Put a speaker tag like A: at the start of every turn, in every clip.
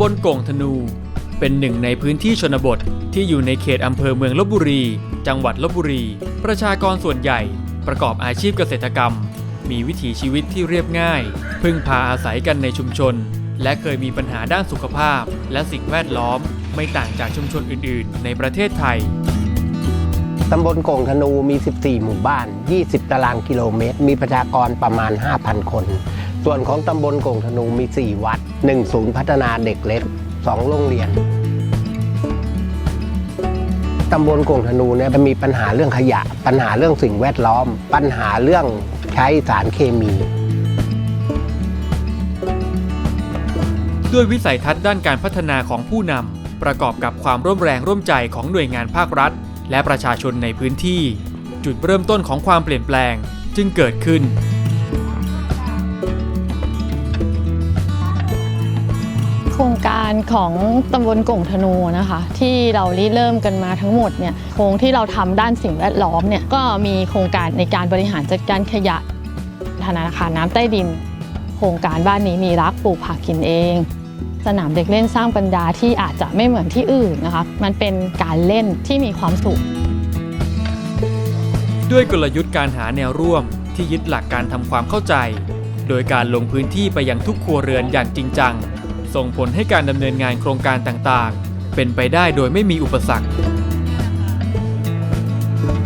A: ตำบลโก่งธนู เป็นหนึ่งในพื้นที่ชนบทที่อยู่ในเขตอำเภอเมืองลบบุรี จังหวัดลบบุรี ประชากรส่วนใหญ่ประกอบอาชีพเกษตรกรรม มีวิถีชีวิตที่เรียบง่าย พึ่งพาอาศัยกันในชุมชน และเคยมีปัญหาด้านสุขภาพ และสิ่งแวดล้อม ไม่ต่างจากชุมชนอื่น ๆ ในประเทศไทย
B: ตำบลโก่งธนูมี 14 หมู่บ้าน 20 ตารางกิโลเมตร มีประชากรประมาณ 5,000 คน ส่วนของตำบลโก่งธนูมี 4 วัด 1 ศูนย์พัฒนาเด็กเล็ก 2 โรงเรียน ตำบลโก่งธนูเนี่ยมีปัญหาเรื่องขยะ ปัญหาเรื่องสิ่งแวดล้อม ปัญหาเรื่องใช้สารเคมี
A: ด้วยวิสัยทัศน์ด้านการพัฒนาของผู้นำประกอบกับความร่วมแรงร่วมใจของหน่วยงานภาครัฐ และประชาชนในพื้นที่ จุดเริ่มต้นของความเปลี่ยนแปลงจึงเกิดขึ้น
C: ครงการของตำบลก่งธนูนะคะ ที่เราริเริ่มกันมาทั้งหมดเนี่ยโครงที่เราทำด้านสิ่งแวดล้อมเนี่ยก็มีโครงการในการบริหารจัดการขยะธนาคารน้ำใต้ดิน โครงการบ้านนี้มีรักปลูกผักกินเอง สนามเด็กเล่นสร้างปัญญาที่อาจจะไม่เหมือนที่อื่นนะคะ มันเป็นการเล่นที่มีความสุข
A: ด้วยกลยุทธ์การหาแนวร่วมที่ยึดหลักการทำความเข้าใจ โดยการลงพื้นที่ไปยังทุกครัวเรือนอย่างจริงจัง ส่งผลให้การดำเนินงานโครงการต่างๆ เป็นไปได้โดยไม่มีอุปสรรค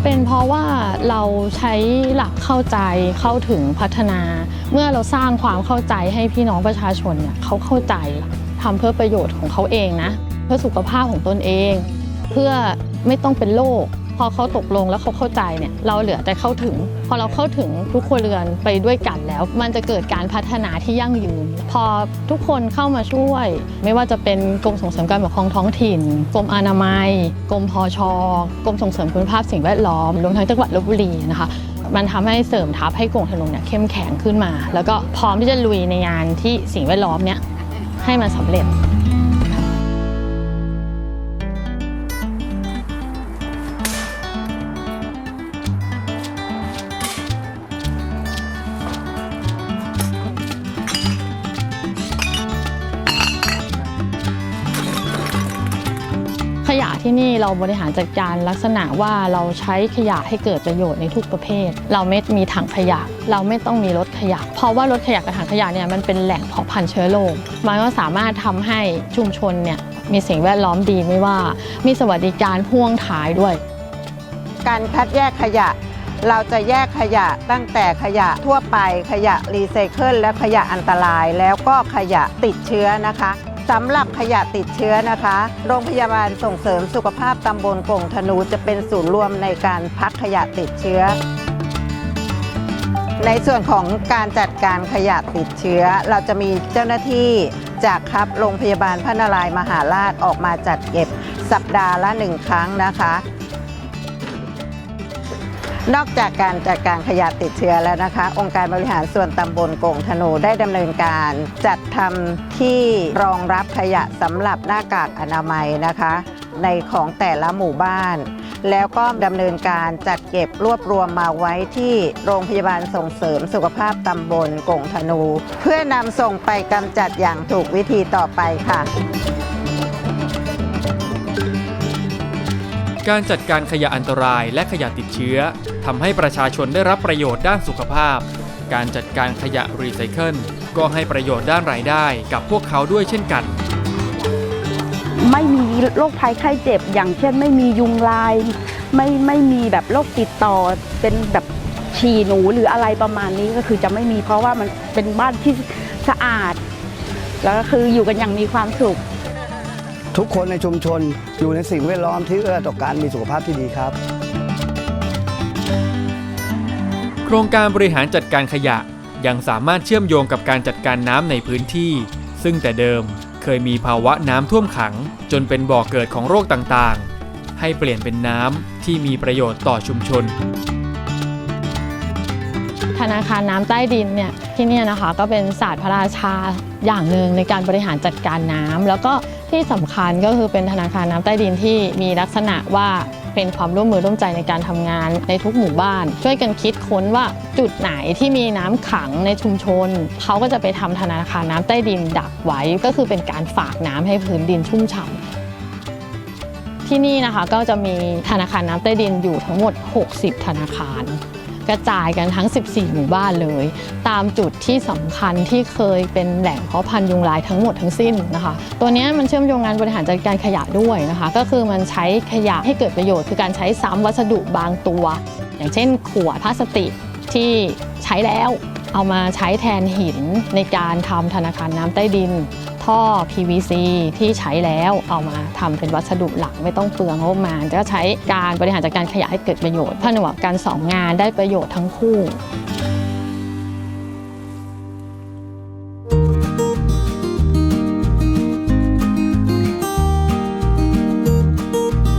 C: เป็นเพราะว่าเราใช้หลักเข้าใจเข้าถึงพัฒนา เมื่อเราสร้างความเข้าใจให้พี่น้องประชาชนเนี่ยเขาเข้าใจทำเพื่อประโยชน์ของเขาเองนะ เพื่อสุขภาพของตนเอง เพื่อไม่ต้องเป็นโรค พอเขาตกลงแล้วเขาเข้าใจเนี่ยเราเหลือแต่เข้าถึง พอเราเข้าถึงทุกครัวเรือนไปด้วยกันแล้ว มันจะเกิดการพัฒนาที่ยั่งยืน พอทุกคนเข้ามาช่วย ไม่ว่าจะเป็นกรมส่งเสริมการปกครองท้องถิ่นกรมอนามัยกรมพชกรมส่งเสริมคุณภาพสิ่งแวดล้อมรวมทั้งจังหวัดลบบุรีนะคะมันทำให้เสริมทัพให้กรุงธนงเนี่ยเข้มแข็งขึ้นมา แล้วก็พร้อมที่จะลุยในงานที่สิ่งแวดล้อมเนี่ยให้มันสำเร็จ ที่นี่เราบริหารจัดการลักษณะว่าเราใช้ขยะให้เกิดประโยชน์ในทุกประเภท เราไม่มีถังขยะ เราไม่ต้องมีรถขยะ เพราะว่ารถขยะกับถังขยะเนี่ยมันเป็นแหล่งเพาะพันธุ์เชื้อโรคมันก็สามารถทำให้ชุมชนเนี่ยมีสิ่งแวดล้อมดีไม่ว่า มีสวัสดิการพ่วงท้ายด้วย
D: การคัดแยกขยะ เราจะแยกขยะตั้งแต่ขยะทั่วไปขยะรีไซเคิลและขยะอันตรายแล้วก็ขยะติดเชื้อนะคะ สำหรับขยะติดเชื้อนะคะ โรงพยาบาลส่งเสริมสุขภาพตำบลกงธนูจะเป็นศูนย์รวมในการพักขยะติดเชื้อ ในส่วนของการจัดการขยะติดเชื้อ เราจะมีเจ้าหน้าที่จากครับโรงพยาบาลพระนารายณ์มหาราชออกมาจัดเก็บสัปดาห์ละหนึ่งครั้งนะคะ นอกจากการจัดการขยะติดเชื้อแล้วนะคะ องค์การบริหารส่วนตำบลโก่งธนูได้ดำเนินการจัดทำที่รองรับขยะสำหรับหน้ากากอนามัยนะคะ ในของแต่ละหมู่บ้าน แล้วก็ดำเนินการจัดเก็บรวบรวมมาไว้ที่โรงพยาบาลส่งเสริมสุขภาพตำบลโก่งธนู เพื่อนำส่งไปกำจัดอย่างถูกวิธีต่อไปค่ะ
A: การจัดการขยะอันตรายและขยะติดเชื้อ ทำให้ประชาชนได้รับประโยชน์ด้านสุขภาพ การจัดการขยะรีไซเคิลก็ให้ประโยชน์ด้านรายได้กับพวกเขาด้วยเช่นกัน
E: ไม่มีโรคภัยไข้เจ็บ อย่างเช่นไม่มียุงลาย ไม่ไม่มีแบบโรคติดต่อเป็นแบบฉี่หนูหรืออะไรประมาณนี้ก็คือจะไม่มีเพราะว่ามันเป็นบ้านที่สะอาด แล้วก็คืออยู่กันอย่างมีความสุข
F: ทุกคนในชุมชนอยู่ในสิ่งแวดล้อมที่เอื้อต่อการมีสุขภาพที่ดีครับ
A: โครงการบริหารจัดการขยะยังสามารถเชื่อมโยงกับการจัดการน้ำในพื้นที่ ซึ่งแต่เดิมเคยมีภาวะน้ำท่วมขัง จนเป็นบ่อกเกิดของโรคต่างๆ ให้เปลี่ยนเป็นน้ำที่มีประโยชน์ต่อชุมชน
C: ธนาคารน้ำใต้ดินเนี่ยที่นี่นะคะก็เป็นศาสตร์พระราชาอย่างหนึ่งในการบริหารจัดการน้ำแล้วก็ที่สำคัญก็คือเป็นธนาคารน้ำใต้ดินที่มีลักษณะว่าเป็นความร่วมมือร่วมใจในการทำงานในทุกหมู่บ้าน ช่วยกันคิดค้นว่าจุดไหนที่มีน้ำขังในชุมชน เขาก็จะไปทำธนาคารน้ำใต้ดินดักไว้ก็คือเป็นการฝากน้ำให้พื้นดินชุ่มฉ่ำที่นี่นะคะก็จะมีธนาคารน้ำใต้ดินอยู่ทั้งหมด 60 ธนาคาร กระจายกันทั้ง 14 หมู่บ้านเลย ตามจุดที่สำคัญที่เคยเป็นแหล่งเพาะพันธุ์ยุงลายทั้งหมดทั้งสิ้นนะคะ ตัวนี้มันเชื่อมโยงงานบริหารจัดการขยะด้วยนะคะ ก็คือมันใช้ขยะให้เกิดประโยชน์คือการใช้ซ้ำวัสดุบางตัว อย่างเช่นขวดพลาสติกที่ใช้แล้ว เอามาใช้แทนหินในการทำธนาคารน้ำใต้ดิน ท่อ PVC ที่ใช้แล้วเอามาทำเป็นวัสดุหลักไม่ต้องเปลืองงบประมาณก็ใช้การบริหารจัดการขยะให้เกิดประโยชน์ผนวกกันสองงานได้ประโยชน์ทั้งคู่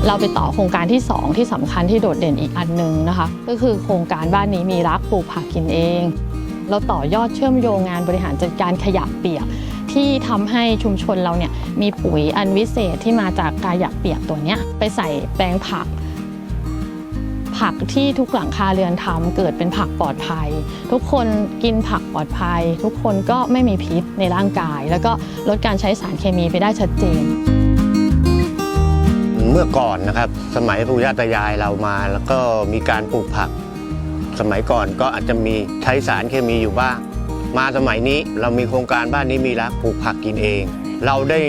C: เราไปต่อโครงการที่ 2 ที่สำคัญที่โดดเด่นอีกอันหนึ่งนะคะ ก็คือโครงการบ้านนี้มีรักปลูกผักกินเอง เราต่อยอดเชื่อมโยงงานบริหารจัดการขยะเปียก ที่ทำให้ชุมชนเราเนี่ยมีปุ๋ยอันวิเศษที่มาจากกายะเปียกตัวเนี้ยไปใส่แปลงผัก ผักที่ทุกหลังคาเรือนทำเกิดเป็นผักปลอดภัย ทุกคนกินผักปลอดภัย ทุกคนก็ไม่มีพิษในร่างกาย แล้วก็ลดการใช้สารเคมีไปได้ชัดเจน
G: เมื่อก่อนนะครับ สมัยปู่ย่าตายายเรามา แล้วก็มีการปลูกผัก สมัยก่อนก็อาจจะมีใช้สารเคมีอยู่บ้าง มาสมัยนี้เรามีโครงการบ้านนี้มีรักปลูกผักกินเอง เราได้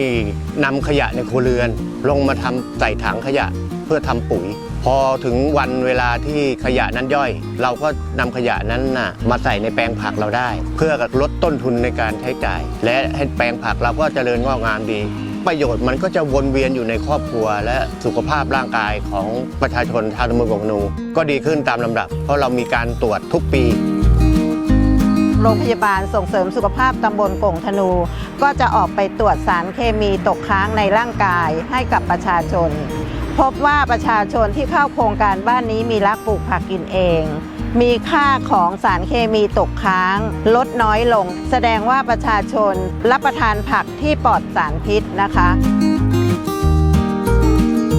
G: นำขยะในครัวเรือน ลงมาทำใส่ถังขยะเพื่อทำปุ๋ย พอถึงวันเวลาที่ขยะนั้นย่อย เราก็นำขยะนั้นน่ะมาใส่ในแปลงผักเราได้ เพื่อลดต้นทุนในการใช้จ่าย และให้แปลงผักเราก็เจริญงอกงามดี ประโยชน์มันก็จะวนเวียนอยู่ในครอบครัว และสุขภาพร่างกายของประชาชนชาวตำบลกงนู ก็ดีขึ้นตามลำดับ เพราะเรามีการตรวจทุกปี
D: โรงพยาบาลส่งเสริมสุขภาพตำบลกงธนู ก็จะออกไปตรวจสารเคมีตกค้างในร่างกายให้กับประชาชน พบว่าประชาชนที่เข้าโครงการบ้านนี้มีรักปลูกผักกินเอง มีค่าของสารเคมีตกค้าง ลดน้อยลง แสดงว่าประชาชนรับประทานผักที่ปลอดสารพิษนะคะ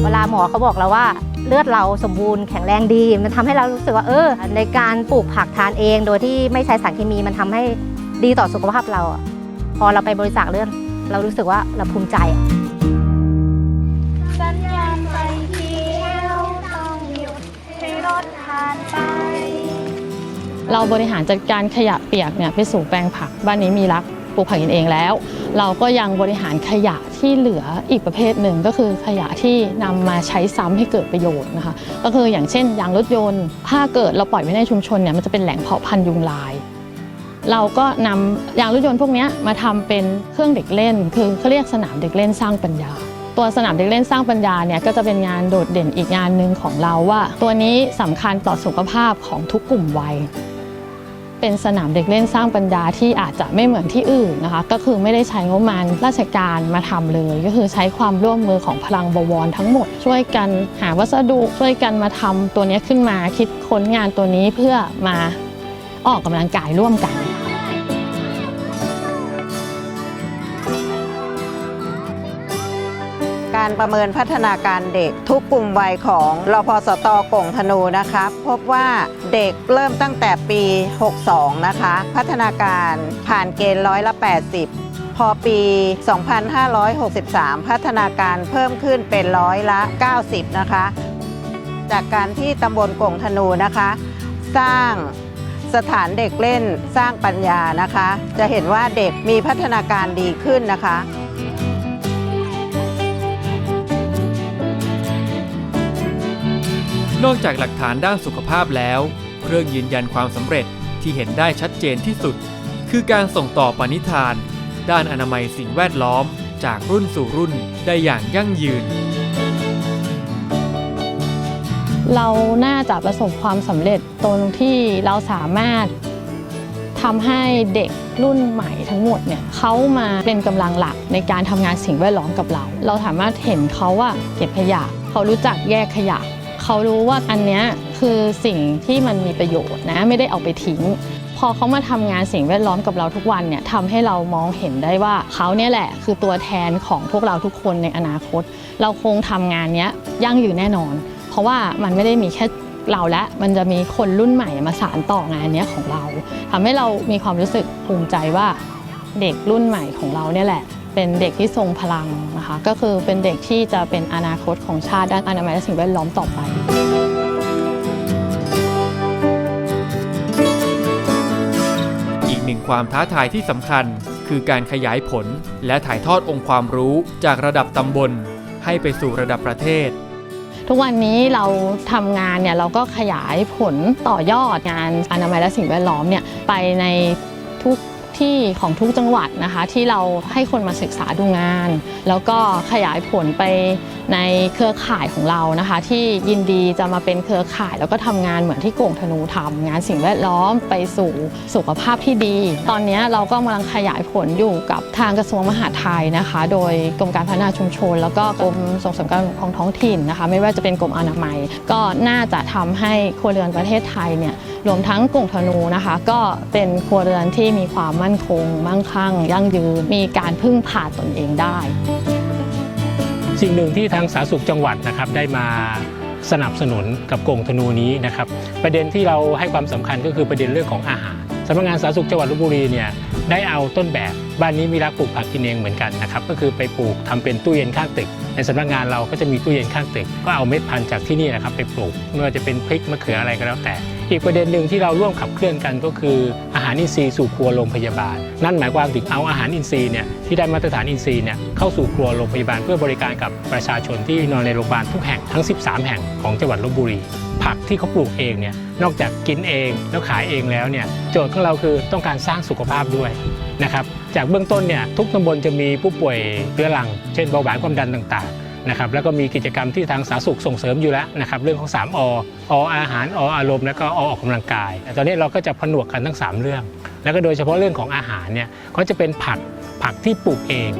H: เวลาหมอเขาบอกเราว่าเลือดเราสมบูรณ์แข็งแรงดี มันทำให้เรารู้สึกว่าเออ ในการปลูกผักทานเอง โดยที่ไม่ใช้สารเคมีมันทำให้ดีต่อสุขภาพเรา พอเราไปบริจาคเลือดเรารู้สึกว่าเราภูมิใจ
I: เรา
C: บริหารจัดการขยะเปียกเนี่ยไปสู่แปลงผักบ้านนี้มีรักปลูกผักกินเองแล้ว เราก็ยังบริหารขยะที่เหลืออีกประเภทหนึ่งก็คือขยะที่นำมาใช้ซ้ำให้เกิดประโยชน์นะคะ ก็คืออย่างเช่นยางรถยนต์ ถ้าเกิดเราปล่อยไว้ในชุมชนเนี่ยมันจะเป็นแหล่งเพาะพันธุ์ยุงลายเราก็นำยางรถยนต์พวกนี้มาทำเป็นเครื่องเด็กเล่น คือเขาเรียกสนามเด็กเล่นสร้างปัญญา ตัวสนามเด็กเล่นสร้างปัญญาเนี่ยก็จะเป็นงานโดดเด่นอีกงานหนึ่งของเราว่า ตัวนี้สำคัญต่อสุขภาพของทุกกลุ่มวัย เป็นสนามเด็กเล่นสร้างปัญญาที่อาจจะไม่เหมือนที่อื่นนะคะ ก็คือไม่ได้ใช้งบประมาณราชการมาทำเลย ก็คือใช้ความร่วมมือของพลังบวรทั้งหมด ช่วยกันหาวัสดุช่วยกันมาทำตัวนี้ขึ้นมาคิดค้นงานตัวนี้เพื่อมาออกกำลังกายร่วมกัน
D: การประเมินพัฒนาการเด็กทุกกลุ่มวัยของรพสตกงธนูนะคะพบว่าเด็กเริ่มตั้งแต่ปี 62 นะคะ พัฒนาการผ่านเกณฑ์ร้อยละ 80พอปี 2563 พัฒนาการเพิ่มขึ้นเป็นร้อยละ 90 นะคะ จากการที่ตำบลกงธนูนะคะ สร้างสถานเด็กเล่นสร้างปัญญานะคะ จะเห็นว่าเด็กมีพัฒนาการดีขึ้นนะคะ
A: นอกจากหลักฐานด้านสุขภาพแล้ว เครื่องยืนยันความสำเร็จที่เห็นได้ชัดเจนที่สุด คือการส่งต่อปณิธาน ด้านอนามัยสิ่งแวดล้อม จากรุ่นสู่รุ่นได้อย่างยั่งยืน
C: เราน่าจะประสบความสำเร็จตรงที่เราสามารถทำให้เด็กรุ่นใหม่ทั้งหมดเนี่ยเขามาเป็นกำลังหลักในการทำงานสิ่งแวดล้อมกับเรา เราสามารถเห็นเขาว่าเก็บขยะ เขารู้จักแยกขยะ เขารู้ว่าอันเนี้ยคือสิ่งที่มันมีประโยชน์นะไม่ได้เอาไปทิ้ง พอเขามาทำงานสิ่งแวดล้อมกับเราทุกวันเนี่ยทำให้เรามองเห็นได้ว่าเขาเนี่ยแหละ คือตัวแทนของพวกเราทุกคนในอนาคต เราคงทำงานเนี้ยยั่งยืนแน่นอน เพราะว่ามันไม่ได้มีแค่เราและมันจะมีคนรุ่นใหม่มาสานต่องานนี้ของเราทำให้เรามีความรู้สึกภูมิใจว่าเด็กรุ่นใหม่ของเราเนี่ยแหละ เป็นเด็กที่ทรงพลังนะคะ ก็คือเป็นเด็กที่จะเป็นอนาคตของชาติด้านอนามัยและสิ่งแวดล้อมต่อไป
A: อีกหนึ่งความท้าทายที่สำคัญ คือการขยายผลและถ่ายทอดองค์ความรู้จากระดับตำบล ให้ไปสู่ระดับประเทศ
C: ทุกวันนี้เราทำงานเนี่ยเราก็ขยายผลต่อยอดงานอนามัยและสิ่งแวดล้อมเนี่ยไปในทุก ที่ของทุกจังหวัดนะคะ ที่เราให้คนมาศึกษาดูงาน แล้วก็ขยายผลไปในเครือข่ายของเรานะคะ ที่ยินดีจะมาเป็นเครือข่าย แล้วก็ทำงานเหมือนที่โก่งธนูทำงานสิ่งแวดล้อมไปสู่สุขภาพที่ดี ตอนนี้เราก็กำลังขยายผลอยู่กับทางกระทรวงมหาดไทยนะคะ โดยกรมการพัฒนาชุมชน แล้วก็กรมส่งเสริมการปกครองท้องถิ่นนะคะ ไม่ว่าจะเป็นกรมอนามัย ก็น่าจะทำให้ครัวเรือนประเทศไทยเนี่ย รวมทั้งกลุ่มธนูนะคะ ก็เป็นครัวเรือนที่มีความมั่นคง มั่งคั่ง ยั่งยืน มีการพึ่งพาตนเองได้
J: สิ่งหนึ่งที่ทางสาธารณสุขจังหวัดนะครับได้มาสนับสนุนกับกรงธนูนี้นะครับ ประเด็นที่เราให้ความสำคัญก็คือประเด็นเรื่องของอาหาร สำนักงานสาธารณสุขจังหวัดลบบุรีเนี่ยได้เอาต้นแบบบ้านนี้มีรักปลูกผักกินเองเหมือนกันนะครับก็คือไปปลูกทำเป็นตู้เย็นข้างตึก ในสำนักงานเราก็จะมีตู้เย็นข้างตึก ก็เอาเม็ดพันธุ์จากที่นี่นะครับไปปลูกไม่ว่าจะเป็นพริกมะเขืออะไรก็แล้วแต่ อีกประเด็นหนึ่งที่เราร่วมขับเคลื่อนกันก็คืออาหารอินทรีย์สู่ครัวโรงพยาบาล นั่นหมายความถึงเอาอาหารอินทรีย์เนี่ยที่ได้มาตรฐานอินทรีย์เนี่ยเข้าสู่ครัวโรงพยาบาลเพื่อบริการกับประชาชนที่นอนในโรงพยาบาลทุกแห่งทั้ง 13 แห่งของจังหวัดลบบุรี ผักที่เขาปลูกเองเนี่ย นอกจากกินเองแล้วขายเองแล้วเนี่ยโจทย์ของเราคือต้องการสร้างสุขภาพด้วยนะครับจากเบื้องต้นเนี่ยทุกตำบลจะมีผู้ป่วยเรื้อรัง เช่นเบาหวานความดันต่างๆนะครับแล้วก็มีกิจกรรมที่ทางสาธารณสุขส่งเสริมอยู่แล้วนะครับเรื่องของ 3อออาหารออารมณ์แล้วก็อออกกำลังกายแต่ตอนนี้เราก็จะผนวกกันทั้ง 3 เรื่อง แล้วก็โดยเฉพาะเรื่องของอาหารเนี่ยก็จะเป็นผักผักที่ปลูกเอง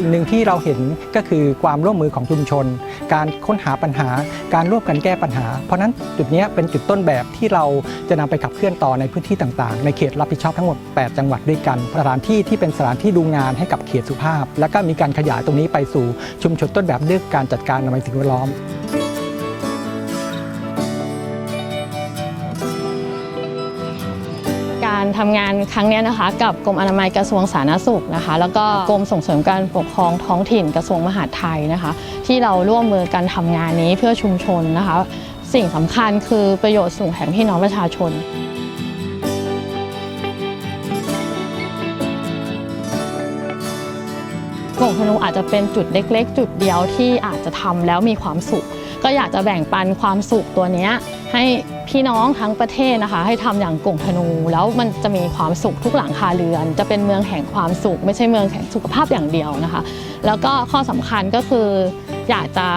K: สิ่งหนึ่งที่เราเห็นก็คือความร่วมมือของชุมชน การค้นหาปัญหา การร่วมกันแก้ปัญหา เพราะนั้นจุดนี้เป็นจุดต้นแบบที่เราจะนำไปขับเคลื่อนต่อในพื้นที่ต่างๆ ในเขตรับผิดชอบทั้งหมด 8 จังหวัดด้วยกัน สถานที่ที่เป็นสถานที่ดูงานให้กับเขตสุภาพ แล้วก็มีการขยายตรงนี้ไปสู่ชุมชนต้นแบบเรื่องการจัดการอนามัยสิ่งแวดล้อม
C: การทำงานครั้งนี้นะคะ กับกรมอนามัยกระทรวงสาธารณสุขนะคะ แล้วก็กรมส่งเสริมการปกครองท้องถิ่นกระทรวงมหาดไทยนะคะ ที่เราร่วมมือกันทำงานนี้เพื่อชุมชนนะคะ สิ่งสำคัญคือประโยชน์สูงแห่งพี่น้องประชาชนกล่งธนูอาจจะเป็นจุดเล็ก ๆ จุดเดียวที่อาจจะทำแล้วมีความสุข ก็อยากจะแบ่งปันความสุขตัวนี้ให้ พี่น้องทั้งประเทศนะคะ ให้ทำอย่างกงธนู แล้วมันจะมีความสุขทุกหลังคาเรือน จะเป็นเมืองแห่งความสุข ไม่ใช่เมืองแห่งสุขภาพอย่างเดียวนะคะ แล้วก็ข้อสำคัญก็คืออยากจะ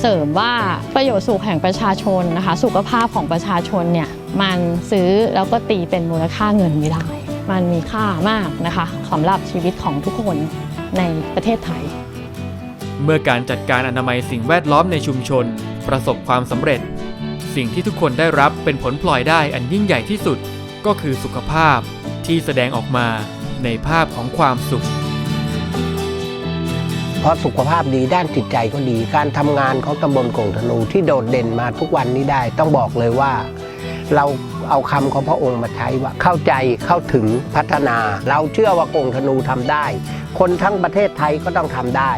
C: เสริมว่าประโยชน์สุขแห่งประชาชนนะคะ สุขภาพของประชาชนเนี่ยมันซื้อแล้วก็ตีเป็นมูลค่าเงินไม่ได้ มันมีค่ามากนะคะสำหรับชีวิตของทุกคนในประเทศไทย
A: เมื่อการจัดการอนามัยสิ่งแวดล้อมในชุมชน ประสบความสำเร็จ สิ่งที่ทุกคนได้รับเป็นผลพลอยได้อันยิ่งใหญ่ที่สุด ก็คือสุขภาพที่แสดงออกมาในภาพของความสุข
B: เพราะสุขภาพดีด้านจิตใจก็ดี การทำงานของตำบลโกงธนูที่โดดเด่นมาทุกวันนี้ได้ ต้องบอกเลยว่า เราเอาคำของพระองค์มาใช้ว่าเข้าใจเข้าถึงพัฒนา เราเชื่อว่าโกงธนูทำได้ คนทั้งประเทศไทยก็ต้องทำได้